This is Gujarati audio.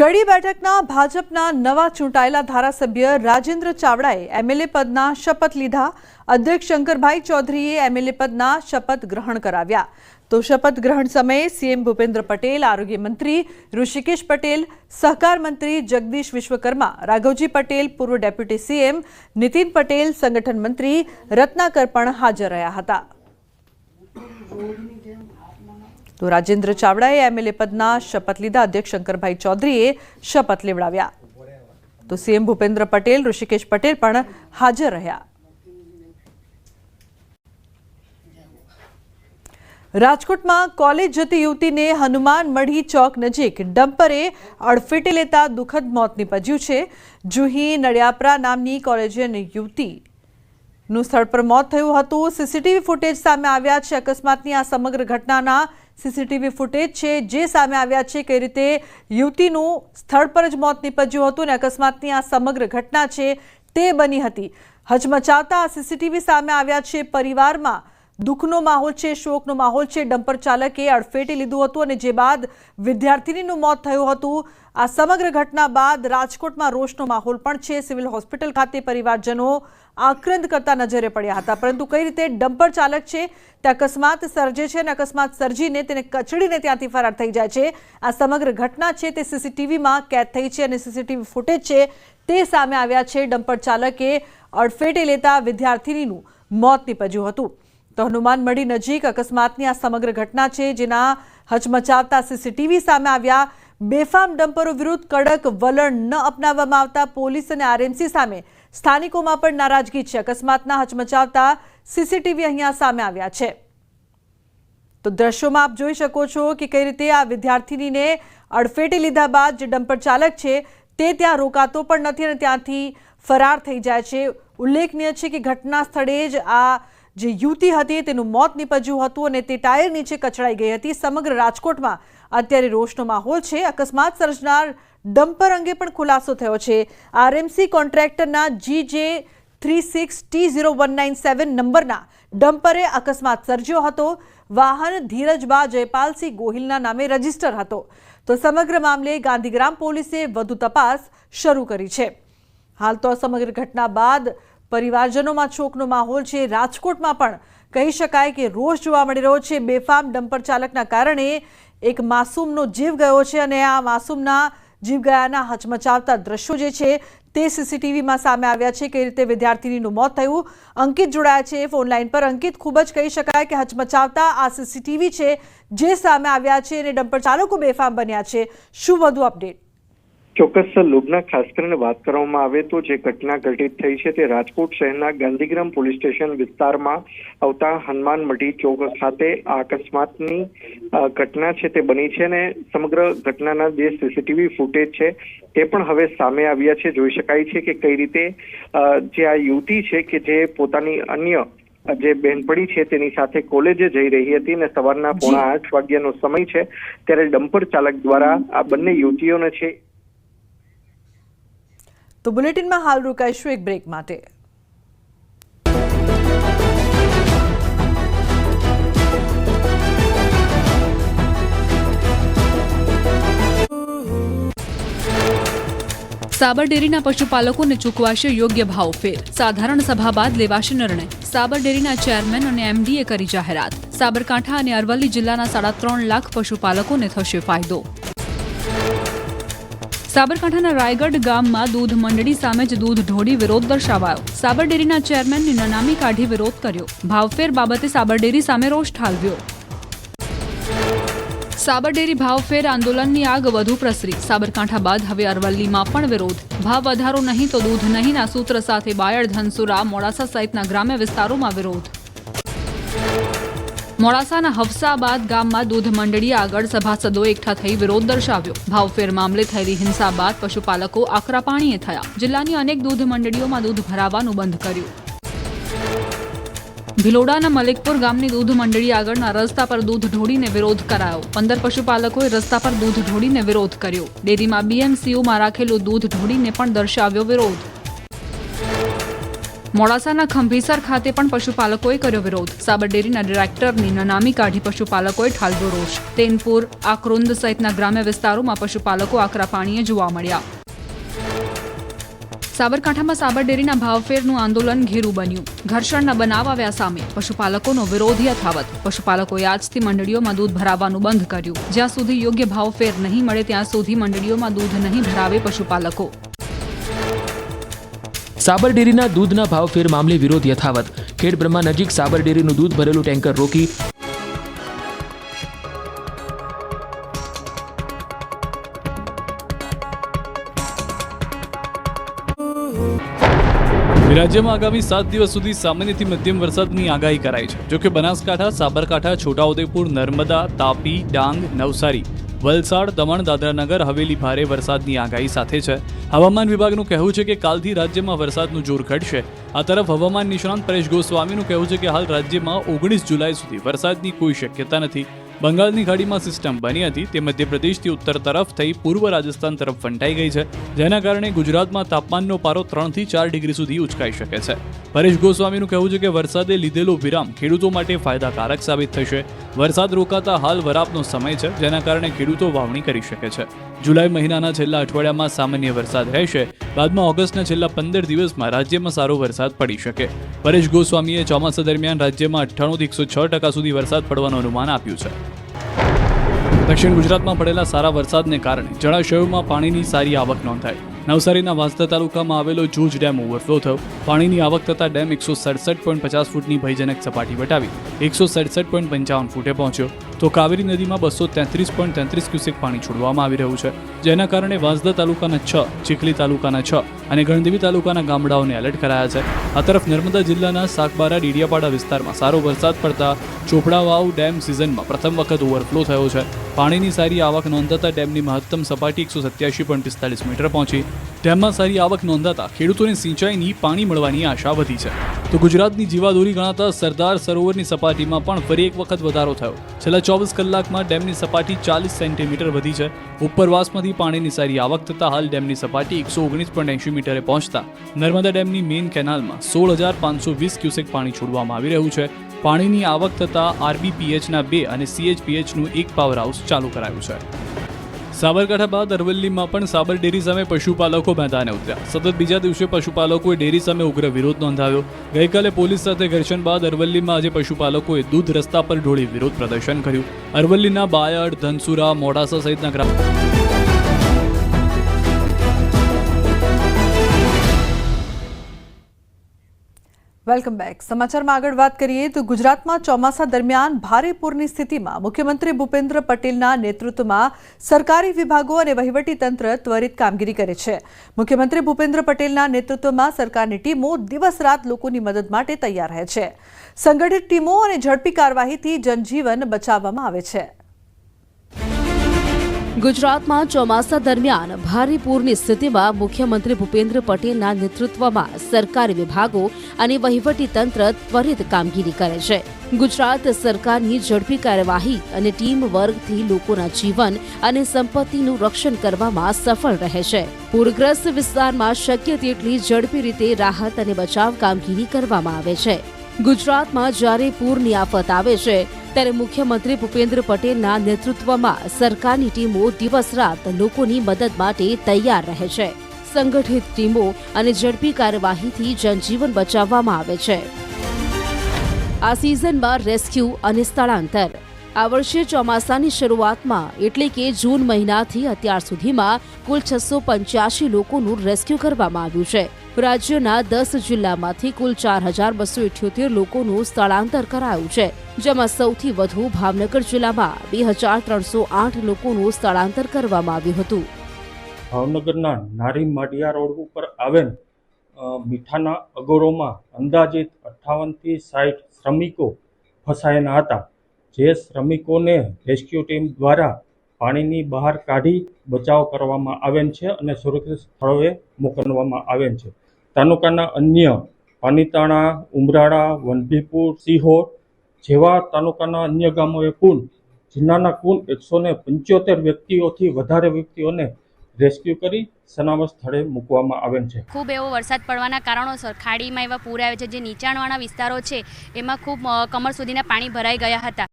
કડી બેઠકના ભાજપના નવા ચૂંટાયેલા ધારાસભ્ય રાજેન્દ્ર ચાવડાએ એમએલએ પદના શપથ લીધા. અધ્યક્ષ શંકરભાઈ ચૌધરીએ એમએલએ પદના શપથ ગ્રહણ કરાવ્યા. તો શપથ ગ્રહણ સમયે સીએમ ભૂપેન્દ્ર પટેલ, આરોગ્ય મંત્રી ઋષિકેશ પટેલ, સહકાર મંત્રી જગદીશ વિશ્વકર્મા, રાઘવજી પટેલ, પૂર્વ ડેપ્યુટી સીએમ નીતિન પટેલ, સંગઠન મંત્રી રત્નાકર પણ હાજર રહ્યા હતા. તો રાજેન્દ્ર ચાવડાએ એમએલએ પદના શપથ લીધા. અધ્યક્ષ શંકરભાઈ ચૌધરીએ શપથ લેવડાવ્યા. તો સીએમ ભૂપેન્દ્ર પટેલ, ઋષિકેશ પટેલ પણ હાજર રહ્યા. રાજકોટમાં કોલેજ જતી યુવતીને હનુમાન મઢી ચોક નજીક ડમ્પરે અડફેટે લેતા દુઃખદ મોત નીપજ્યું છે. જુહી નડિયાપરા નામની કોલેજિયન યુવતી નું સ્થળ પર મોત થયું હતું. સીસીટીવી ફૂટેજ સામે આવ્યા છે. અકસ્માતની આ સમગ્ર ઘટનાના સીસીટીવી ફૂટેજ છે જે સામે આવ્યા છે કઈ રીતે યુવતીનું સ્થળ પર જ મોત નીપજ્યું હતું અને અકસ્માતની આ સમગ્ર ઘટના છે તે બની હતી. હચમચાવતા સીસીટીવી સામે આવ્યા છે પરિવારમાં દુઃખનો માહોલ છે, શોકનો માહોલ છે. ડમ્પર ચાલકે અડફેટે લીધું હતું અને જે બાદ વિદ્યાર્થીનીનું મોત થયું હતું, આ સમગ્ર ઘટના બાદ રાજકોટમાં રોષનો માહોલ પણ છે. સિવિલ હોસ્પિટલ ખાતે પરિવારજનો આક્રંદ કરતા નજરે પડ્યા હતા. પરંતુ કઈ રીતે ડમ્પર ચાલક છે, તે અકસ્માત સર્જે છે અને અકસ્માત સર્જીને તેને કચડીને ત્યાંથી ફરાર થઈ જાય છે. આ સમગ્ર ઘટના છે, તે સીસીટીવીમાં કેદ થઈ છે અને સીસીટીવી ફૂટેજ છે, તે સામે આવ્યા છે. ડમ્પર ચાલકે અડફેટે લેતા વિદ્યાર્થીનીનું મોત નીપજ્યું હતું. તો હનુમાન મઢી નજીક અકસ્માતની આ સમગ્ર ઘટના છે, જેના હચમચાવતા સીસીટીવી સામે આવ્યા. બેફામ ડમ્પરો વિરુદ્ધ કડક વલણ ન અપનાવવામાં આવતા પોલીસ અને આરએમસી સામે સ્થાનિકોમાં પણ નારાજગી છે. અકસ્માતના હચમચાવતા સીસીટીવી અહીંયા સામે આવ્યા છે. તો દ્રશ્યોમાં આપ જોઈ શકો છો કે કઈ રીતે આ વિદ્યાર્થીનીને અડફેટે લીધા બાદ જે ડમ્પર ચાલક છે, તે ત્યાં રોકાતો પણ નથી અને ત્યાંથી ફરાર થઈ જાય છે. ઉલ્લેખનીય છે કે ઘટના સ્થળે જ આ જે યુવતી હતી તેનું મોત નીપજ્યું હતું અને તે ટાયર નીચે કચડાઈ ગઈ હતી. સમગ્ર રાજકોટમાં અત્યારે રોષનો માહોલ છે. અકસ્માત સર્જનાર ડમ્પર અંગે પણ ખુલાસો થયો છે. RMC કોન્ટ્રાક્ટરના G J three six T zero one nine seven નંબરના ડમ્પરે અકસ્માત સર્જ્યો હતો. વાહન ધીરજબા જયપાલસિંહ ગોહિલના નામે રજિસ્ટર હતો. તો સમગ્ર મામલે ગાંધીગ્રામ પોલીસે વધુ તપાસ શરૂ કરી છે. હાલ તો સમગ્ર ઘટના બાદ પરિવારજનોમાં શોકનો માહોલ છે. રાજકોટમાં પણ કહી શકાય કે રોષ જોવા મળી રહ્યો છે. બેફામ ડમ્પર ચાલકના કારણે એક માસૂમનો જીવ ગયો છે અને આ માસૂમના જીવ ગયાના હચમચાવતા દ્રશ્યો જે છે તે સીસીટીવીમાં સામે આવ્યા છે કઈ રીતે વિદ્યાર્થીનીનું મોત થયું. અંકિત જોડાયા છે ફોનલાઈન પર. અંકિત, ખૂબ જ કહી શકાય કે હચમચાવતા આ સીસીટીવી છે જે સામે આવ્યા છે અને ડમ્પર ચાલકો બેફામ બન્યા છે. શું વધુ અપડેટ? ચોક્કસ લોગના ખાસ કરીને વાત કરવામાં આવે તો જે ઘટના ઘટિત થઈ છે તે રાજકોટ શહેરના ગાંધીગ્રામ પોલીસ સ્ટેશન વિસ્તારમાં આવતા હનુમાન મઢી ચોક ખાતે આ અકસ્માતની ઘટના છે તે બની છે અને સમગ્ર ઘટનાના જે સીસીટીવી ફૂટેજ છે તે પણ હવે સામે આવ્યા છે. જોઈ શકાય છે કે કઈ રીતે જે આ યુવતી છે કે જે પોતાની અન્ય જે બહેનપણી છે તેની સાથે કોલેજે જઈ રહી હતી અને સવારના પોણા આઠ વાગ્યાનો સમય છે ત્યારે ડમ્પર ચાલક દ્વારા આ બંને યુવતીઓને છે તો બુલેટિનમાં હાલ રોકાઈશું એક બ્રેક માટે. સાબર ડેરીના પશુપાલકોને ચૂકવાશે યોગ્ય ભાવ ફેર. સાધારણ સભા બાદ લેવાશે નિર્ણય. સાબર ડેરીના ચેરમેન અને એમડીએ કરી જાહેરાત. સાબરકાંઠા અને અરવલ્લી જિલ્લાના સાડા ત્રણ લાખ પશુપાલકોને થશે ફાયદો. સાબરકાંઠાના રાયગઢ ગામમાં દૂધ મંડળી સામે જ દૂધ ઢોળી વિરોધ દર્શાવાયો. સાબર ડેરીના ચેરમેનની નનામી કાઢી વિરોધ કર્યો. ભાવફેર બાબતે સાબર ડેરી સામે રોષ ઠાલવ્યો. સાબર ડેરી ભાવફેર આંદોલનની આગ વધુ પ્રસરી. સાબરકાંઠા બાદ હવે અરવલ્લીમાં પણ વિરોધ. ભાવ વધારો નહીં તો દૂધ નહીંના સૂત્ર સાથે બાયડ ધનસુરા મોડાસા સહિતના ગ્રામ્ય વિસ્તારોમાં વિરોધ. મોડાસાના હફસાબાદ ગામમાં દૂધ મંડળી આગળ સભાસદો એકઠા થઈ વિરોધ દર્શાવ્યો. ભાવફેર મામલે થયેલી હિંસા બાદ પશુપાલકો આકરા પાણીએ થયા. જિલ્લાની અનેક દૂધ મંડળીઓમાં દૂધ ભરાવાનું બંધ કર્યું. ભિલોડાના મલિકપુર ગામની દૂધ મંડળી આગળના રસ્તા પર દૂધ ઢોળીને વિરોધ કરાયો. પંદર પશુપાલકોએ રસ્તા પર દૂધ ઢોળીને વિરોધ કર્યો. ડેરીમાં બીએમસીયુમાં રાખેલું દૂધ ઢોળીને પણ દર્શાવ્યો વિરોધ. મોડાસાના ખંભીસર ખાતે પણ પશુપાલકોએ કર્યો વિરોધ. સાબર ડેરીના ડિરેક્ટરની નનામી કાઢી પશુપાલકોએ ઠાલવ્યો રોષ. તેનપુર, આક્રોંદ સહિતના ગ્રામ્ય વિસ્તારોમાં પશુપાલકો આકરા પાણીએ જોવા મળ્યા. સાબરકાંઠામાં સાબર ડેરીના ભાવફેરનું આંદોલન ઘેરું બન્યું. ઘર્ષણના બનાવ આવ્યા સામે પશુપાલકોનો વિરોધ યથાવત. પશુપાલકોએ આજથી મંડળીઓમાં દૂધ ભરાવવાનું બંધ કર્યું. જ્યાં સુધી યોગ્ય ભાવફેર નહીં મળે ત્યાં સુધી મંડળીઓમાં દૂધ નહીં ભરાવે પશુપાલકો. સાબર દૂધના ભાવફેર મામલે વિરોધ યથાવત. ખેડબ્રહ્મા નજીક સાબર દૂધ ભરેલું ટેન્કર રોકી રાજ્યમાં આગામી સાત દિવસ સુધી સામાન્યથી મધ્યમ વરસાદની આગાહી કરાઈ છે. જોકે બનાસકાંઠા, સાબરકાંઠા, છોટાઉદેપુર, નર્મદા, તાપી, ડાંગ, નવસારી વલસાડ, દમણ, દાદરાનગર હવેલી ભારે વરસાદની આગાહી સાથે છે. હવામાન વિભાગનું કહેવું છે કે કાલથી રાજ્યમાં વરસાદનું જોર ઘટશે. આ તરફ હવામાન નિષ્ણાંત પરેશ ગોસ્વામીનું કહેવું છે કે હાલ રાજ્યમાં ઓગણીસ જુલાઈ સુધી વરસાદની કોઈ શક્યતા નથી. બંગાળની ખાડીમાં સિસ્ટમ બની હતી તે મધ્યપ્રદેશથી ઉત્તર તરફ થઈ પૂર્વ રાજસ્થાન તરફ ફંટાઈ ગઈ છે, જેના કારણે ગુજરાતમાં તાપમાનનો પારો ત્રણથી ચાર ડિગ્રી સુધી ઉચકાઈ શકે છે. પરેશ ગોસ્વામીનું કહેવું છે કે વરસાદે લીધેલો વિરામ ખેડૂતો માટે ફાયદાકારક સાબિત થશે. વરસાદ રોકાતા હાલ વરાપનો સમય છે, જેના કારણે ખેડૂતો વાવણી કરી શકે છે. જુલાઈ મહિનાના છેલ્લા અઠવાડિયામાં સામાન્ય વરસાદ રહેશે. બાદમાં ઓગસ્ટના છેલ્લા પંદર દિવસમાં રાજ્યમાં સારો વરસાદ પડી શકે. પરેશ ગોસ્વામીએ ચોમાસા દરમિયાન રાજ્યમાં અઠ્ઠાણુંથી એકસો છ ટકા સુધી વરસાદ પડવાનું અનુમાન આપ્યું છે. દક્ષિણ ગુજરાતમાં પડેલા સારા વરસાદને કારણે જળાશયોમાં પાણીની સારી આવક નોંધાઈ. નવસારીના વાંસદા તાલુકામાં આવેલો જૂજ ડેમ ઓવરફ્લો થયો. પાણીની આવક થતાં ડેમ એકસો સડસઠ પોઈન્ટ પચાસ ફૂટની ભયજનક સપાટી વટાવી, એકસો સડસઠ પોઈન્ટ પંચાવન ફૂટે પહોંચ્યો. તો કાવેરી નદીમાં બસો તેત્રીસ પોઈન્ટ તેત્રીસ ક્યુસેક પાણી છોડવામાં આવી રહ્યું છે. જેના કારણે વાંસદા તાલુકાના છ, ચીખલી તાલુકાના છ અને ગણદેવી તાલુકાના ગામડાઓને એલર્ટ કરાયા છે. આ તરફ નર્મદા જિલ્લાના સાગબારા ડીડિયાપાડા વિસ્તારમાં સારો વરસાદ પડતા ચોપડા વાવ ડેમ સિઝનમાં પ્રથમ વખત ઓવરફ્લો થયો છે. પાણીની સારી આવક નોંધાતા ડેમની મહત્તમ સપાટી એકસો સત્યાસી પોઈન્ટ પિસ્તાલીસ મીટર પહોંચી. ડેમમાં સારી આવક નોંધાતા ખેડૂતોને સિંચાઈની પાણી મળવાની આશા વધી છે. તો ગુજરાતની જીવાદોરી ગણાતા સરદાર સરોવરની સપાટીમાં પણ ફરી એક વખત વધારો થયો. છેલ્લા ચોવીસ કલાકમાં ડેમની સપાટી ચાલીસ સેન્ટીમીટર વધી છે. ઉપરવાસમાંથી પાણીની સારી આવક થતાં હાલ ડેમની સપાટી એકસો ઓગણીસ પોઈન્ટ એંશી મીટરે પહોંચતા. નર્મદા ડેમની મેઇન કેનાલમાં સોળ હજાર પાંચસો વીસ ક્યુસેક પાણી છોડવામાં આવી રહ્યું છે. પાણીની આવક થતાં આરબીપીએચના બે અને સીએચપીએચનું એક પાવર હાઉસ ચાલુ કરાયું છે. સાબરકાંઠા બાદ અરવલ્લીમાં પણ સાબર ડેરી સામે પશુપાલકો મેદાને ઉતર્યા. સતત બીજા દિવસે પશુપાલકોએ ડેરી સામે ઉગ્ર વિરોધ નોંધાવ્યો. ગઈકાલે પોલીસ સાથે ઘર્ષણ બાદ અરવલ્લીમાં આજે પશુપાલકોએ દૂધ રસ્તા પર ઢોળી વિરોધ પ્રદર્શન કર્યું. અરવલ્લીના બાયડ, ધનસુરા, મોડાસા સહિતના ગ્રામ વેલકમ બેક. સમાચારમાં આગળ વાત કરીએ તો ગુજરાતમાં ચોમાસા દરમિયાન ભારે પૂરની સ્થિતિમાં મુખ્યમંત્રી ભૂપેન્દ્ર પટેલના નેતૃત્વમાં સરકારી વિભાગો અને વહીવટી તંત્ર ત્વરિત કામગીરી કરે છે. મુખ્યમંત્રી ભૂપેન્દ્ર પટેલના નેતૃત્વમાં સરકારની ટીમો દિવસ રાત લોકોની મદદ માટે તૈયાર રહે છે. સંગઠિત ટીમો અને ઝડપી કાર્યવાહીથી જનજીવન બચાવવામાં આવે છે. ગુજરાતમાં ચોમાસા દરમિયાન ભારે પૂરની સ્થિતિમાં મુખ્યમંત્રી ભૂપેન્દ્ર પટેલના નેતૃત્વમાં સરકારી વિભાગો અને વહીવટી તંત્ર ત્વરિત કામગીરી કરે છે. ગુજરાત સરકારની ઝડપી કાર્યવાહી અને ટીમ વર્કથી લોકોના જીવન અને સંપત્તિનું રક્ષણ કરવામાં સફળ રહે છે. પૂરગ્રસ્ત વિસ્તારમાં શક્ય તેટલી ઝડપી રીતે રાહત અને બચાવ કામગીરી કરવામાં આવે છે. ગુજરાતમાં જ્યારે પૂરની આફત આવે છે ત્યારે મુખ્યમંત્રી ભૂપેન્દ્ર પટેલના નેતૃત્વમાં સરકારની ટીમો દિવસ રાત લોકોની મદદ માટે તૈયાર રહે છે. સંગઠિત ટીમો અને ઝડપી કાર્યવાહીથી જનજીવન બચાવવામાં આવે છે. આ સિઝનમાં રેસ્ક્યુ અને સ્થળાંતર આ વર્ષે ચોમાસાની શરૂઆતમાં એટલે કે જૂન મહિનાથી અત્યાર સુધીમાં કુલ છસો પંચ્યાસી લોકોનું રેસ્ક્યુ કરવામાં આવ્યું છે. રાજ્યના દસ જિલ્લામાંથી કુલ ચાર હજાર બસો ઇઠ્યોતેર લોકોનું સ્થળાંતર કરાયું છે. જેમાં સૌથી વધુ ભાવનગર જિલ્લામાં બે હજાર ત્રણસો આઠ લોકોનું સ્થળાંતર કરવામાં આવ્યું હતું. ભાવનગરના નારી માડિયા રોડ ઉપર આવેલ મીઠાના અગોરોમાં અંદાજિત અઠ્ઠાવનથી સાઠ શ્રમિકો ફસાયેલા હતા. જે શ્રમિકોને રેસ્ક્યુ ટીમ દ્વારા પાણીની બહાર કાઢી બચાવ કરવામાં આવેલ છે અને સુરક્ષિત સ્થળોએ મોકલવામાં આવેલ છે. તાલુકાના અન્ય પાનીતાણા, ઉમરાળા વનભીપુર સિહોર જેવા તાલુકાના અન્ય ગામોએ કુલ, જિલ્લાના કુલ એકસો પંચોતેર વ્યક્તિઓથી વધારે વ્યક્તિઓને રેસ્ક્યુ કરી સલામત સ્થળે મૂકવામાં આવેલ છે. ખૂબ એવો વરસાદ પડવાના કારણોસર ખાડીમાં એવા પૂર આવે છે જે નીચાણવાળા વિસ્તારો છે, એમાં ખૂબ કમર સુધીના પાણી ભરાઈ ગયા હતા.